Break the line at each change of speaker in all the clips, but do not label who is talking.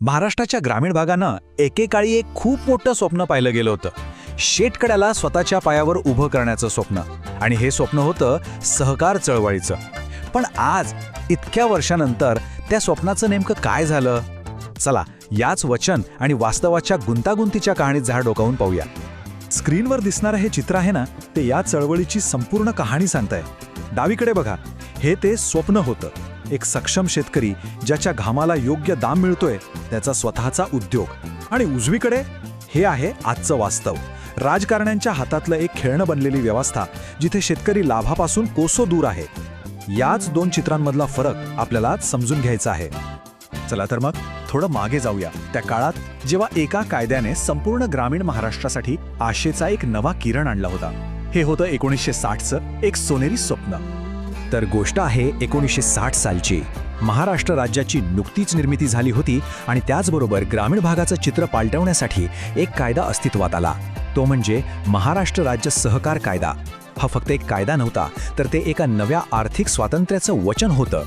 महाराष्ट्राच्या ग्रामीण भागानं एकेकाळी एक खूप मोठं स्वप्न पाहिलं गेलं होतं. शेतकड्याला स्वतःच्या पायावर उभं करण्याचं स्वप्न. आणि हे स्वप्न होतं सहकार चळवळीचं. पण आज इतक्या वर्षानंतर त्या स्वप्नाचं नेमकं काय झालं? चला याच वचन आणि वास्तवाच्या गुंतागुंतीच्या कहाणीत झाड डोकावून पाहूया. स्क्रीनवर दिसणारं हे चित्र आहे ना ते या चळवळीची संपूर्ण कहाणी सांगताय. डावीकडे बघा हे ते स्वप्न होतं. एक सक्षम शेतकरी ज्याच्या घामाला योग्य दाम मिळतोय त्याचा स्वतःचा उद्योग. आणि उजवीकडे हे आहे आजचं वास्तव. राजकारण्यांच्या हातातलं एक खेळणं बनलेली व्यवस्था जिथे शेतकरी लाभापासून कोसो दूर आहे. याच दोन चित्रांमधला फरक आपल्याला समजून घ्यायचा आहे. चला तर मग थोडं मागे जाऊया. त्या काळात जेव्हा एका कायद्याने संपूर्ण ग्रामीण महाराष्ट्रासाठी आशेचा एक नवा किरण आणला होता. हे होतं एकोणीसशे साठचं एक सोनेरी स्वप्न. तर गोष्ट आहे एकोणीसशे साठ सालची. महाराष्ट्र राज्याची नुकतीच निर्मिती झाली होती आणि त्याचबरोबर ग्रामीण भागाचं चित्र पालटवण्यासाठी एक कायदा अस्तित्वात आला. तो म्हणजे महाराष्ट्र राज्य सहकार कायदा. हा फक्त एक कायदा नव्हता तर ते एका नव्या आर्थिक स्वातंत्र्याचं वचन होतं.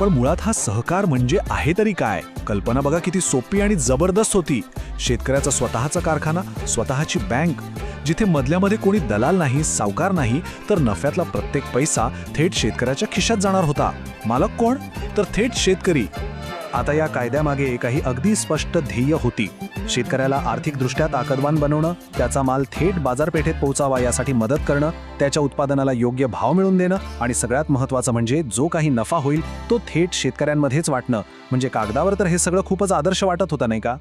पण मुळात हा सहकार म्हणजे आहे तरी काय? कल्पना बघा किती सोपी आणि जबरदस्त होती. शेतकऱ्याचा स्वतःचा कारखाना स्वतःची बँक. जिथे मधल्यामध्ये कोणी दलाल नाही सावकार नाही तर नफ्यातला प्रत्येक पैसा थेट शेतकऱ्याच्या खिशात जाणार होता. मालक कोण? तर थेट शेतकरी. आता या कायद्यामागे काही अगदी स्पष्ट ध्येय होती. शेतकऱ्याला आर्थिकदृष्ट्या ताकदवान बनवणं त्याचा माल थेट बाजारपेठेत पोहोचावा यासाठी मदत करणं त्याच्या उत्पादनाला योग्य भाव मिळवून देणं आणि सगळ्यात महत्त्वाचं म्हणजे जो काही नफा होईल तो थेट शेतकऱ्यांमध्येच वाटणं. म्हणजे कागदावर तर हे सगळं खूपच आदर्श वाटत होतं नाही का?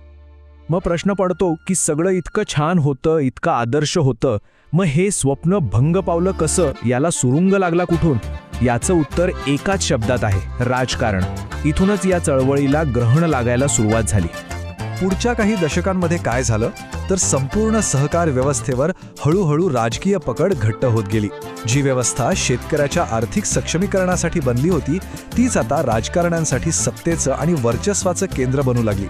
मग प्रश्न पडतो की सगळं इतकं छान होतं इतकं आदर्श होतं मग हे स्वप्न भंग पावलं कसं? याला सुरुंग लागला कुठून? याचं उत्तर एकाच शब्दात आहे राजकारण. इथूनच या चळवळीला ग्रहण लागायला सुरुवात झाली. पुढच्या काही दशकांमध्ये काय झालं? तर संपूर्ण सहकार व्यवस्थेवर हळूहळू राजकीय पकड घट्ट होत गेली. जी व्यवस्था शेतकऱ्याच्या आर्थिक सक्षमीकरणासाठी बनली होती तीच आता राजकारण्यांसाठी सत्तेचं आणि वर्चस्वाचं केंद्र बनू लागली.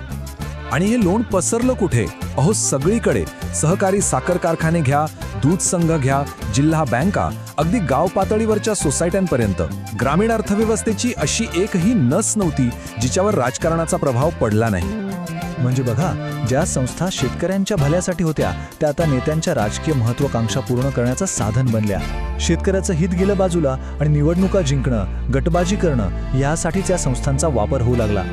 आणि हे लोण पसरलं कुठे? अहो सगळीकडे. सहकारी साखर कारखाने घ्या दूध संघ घ्या जिल्हा बँका अगदी गाव पातळीवरच्या सोसायट्यांपर्यंत. ग्रामीण अर्थव्यवस्थेची अशी एकही नस नव्हती जिच्यावर राजकारणाचा प्रभाव पडला नाही. म्हणजे बघा ज्या संस्था शेतकऱ्यांच्या भल्यासाठी होत्या त्या आता नेत्यांच्या राजकीय महत्वाकांक्षा पूर्ण करण्याचं साधन बनल्या. शेतकऱ्याचं हित गेलं बाजूला आणि निवडणुका जिंकणं गटबाजी करणं यासाठीच या संस्थांचा वापर होऊ लागला.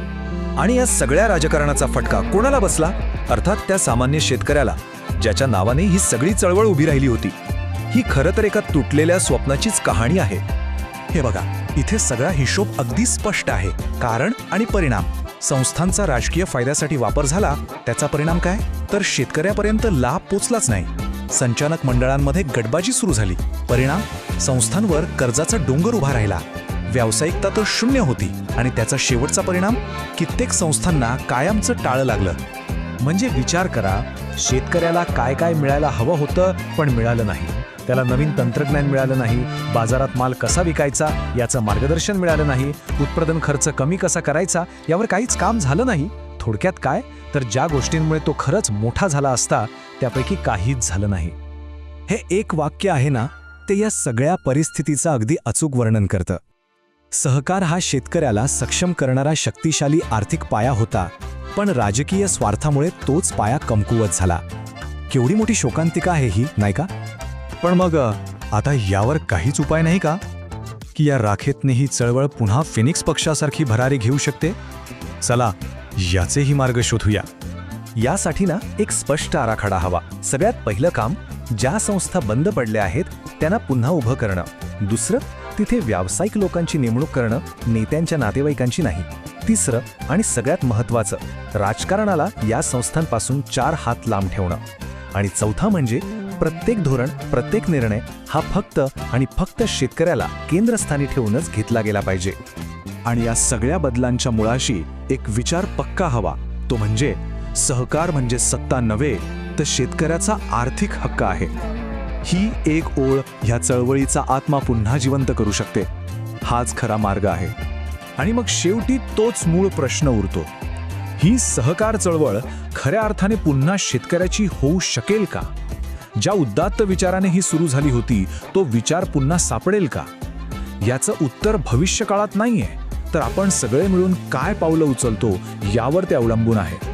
आणि या सगळ्या राजकारणाचा फटका कोणाला बसला? अर्थात त्या सामान्य शेतकऱ्याला ज्याच्या नावाने ही सगळी चळवळ उभी राहिली होती. ही खरं तर एका तुटलेल्या स्वप्नाचीच कहाणी आहे. हे बघा इथे सगळा हिशोब अगदी स्पष्ट आहे. कारण आणि परिणाम. संस्थांचा राजकीय फायद्यासाठी वापर झाला त्याचा परिणाम काय? तर शेतकऱ्यापर्यंत लाभ पोचलाच नाही. संचालक मंडळांमध्ये गटबाजी सुरू झाली. परिणाम? संस्थांवर कर्जाचा डोंगर उभा राहिला. व्यावसायिकता तर शून्य होती आणि त्याचा शेवटचा परिणाम कित्येक संस्थांना कायमचं टाळं लागलं. म्हणजे विचार करा शेतकऱ्याला काय काय मिळायला हवं होतं पण मिळालं नाही. त्याला नवीन तंत्रज्ञान मिळालं नाही बाजारात माल कसा विकायचा याचं मार्गदर्शन मिळालं नाही उत्पादन खर्च कमी कसा करायचा यावर काहीच काम झालं नाही. थोडक्यात काय? तर ज्या गोष्टींमुळे तो खरंच मोठा झाला असता त्यापैकी काहीच झालं नाही. हे एक वाक्य आहे ना ते या सगळ्या परिस्थितीचं अगदी अचूक वर्णन करतं. सहकार हा शेतकऱ्याला सक्षम करणारा शक्तिशाली आर्थिक पाया होता पण राजकीय स्वार्थामुळे तोच पाया कमकुवत झाला. केवढी मोठी शोकांतिका आहे ही नाही का? पण मग आता यावर काहीच उपाय नाही का? की या राखेतने ही चळवळ पुन्हा फिनिक्स पक्षासारखी भरारी घेऊ शकते? चला याचेही मार्ग शोधूया. यासाठी ना एक स्पष्ट आराखडा हवा. सगळ्यात पहिलं काम ज्या संस्था बंद पडल्या आहेत त्यांना पुन्हा उभं करणं. दुसरं तिथे व्यावसायिक लोकांची नेमणूक करणं नेत्यांच्या नातेवाईकांची नाही. तिसरं आणि सगळ्यात महत्त्वाचं राजकारणाला या संस्थांपासून चार हात लांब ठेवणं. आणि चौथा म्हणजे प्रत्येक धोरण प्रत्येक निर्णय हा फक्त आणि फक्त शेतकऱ्याला केंद्रस्थानी ठेवूनच घेतला गेला पाहिजे. आणि या सगळ्या बदलांच्या मुळाशी एक विचार पक्का हवा. तो म्हणजे सहकार म्हणजे सत्ता नव्हे तर शेतकऱ्याचा आर्थिक हक्क आहे. ही एक ओळ ह्या चळवळीचा आत्मा पुन्हा जिवंत करू शकते. हाच खरा मार्ग आहे. आणि मग शेवटी तोच मूळ प्रश्न उरतो. ही सहकार चळवळ खऱ्या अर्थाने पुन्हा शेतकऱ्याची होऊ शकेल का? ज्या उदात्त विचाराने ही सुरू झाली होती तो विचार पुन्हा सापडेल का? याचं उत्तर भविष्यकाळात नाहीये. तर आपण सगळे मिळून काय पावलं उचलतो यावर ते अवलंबून आहे.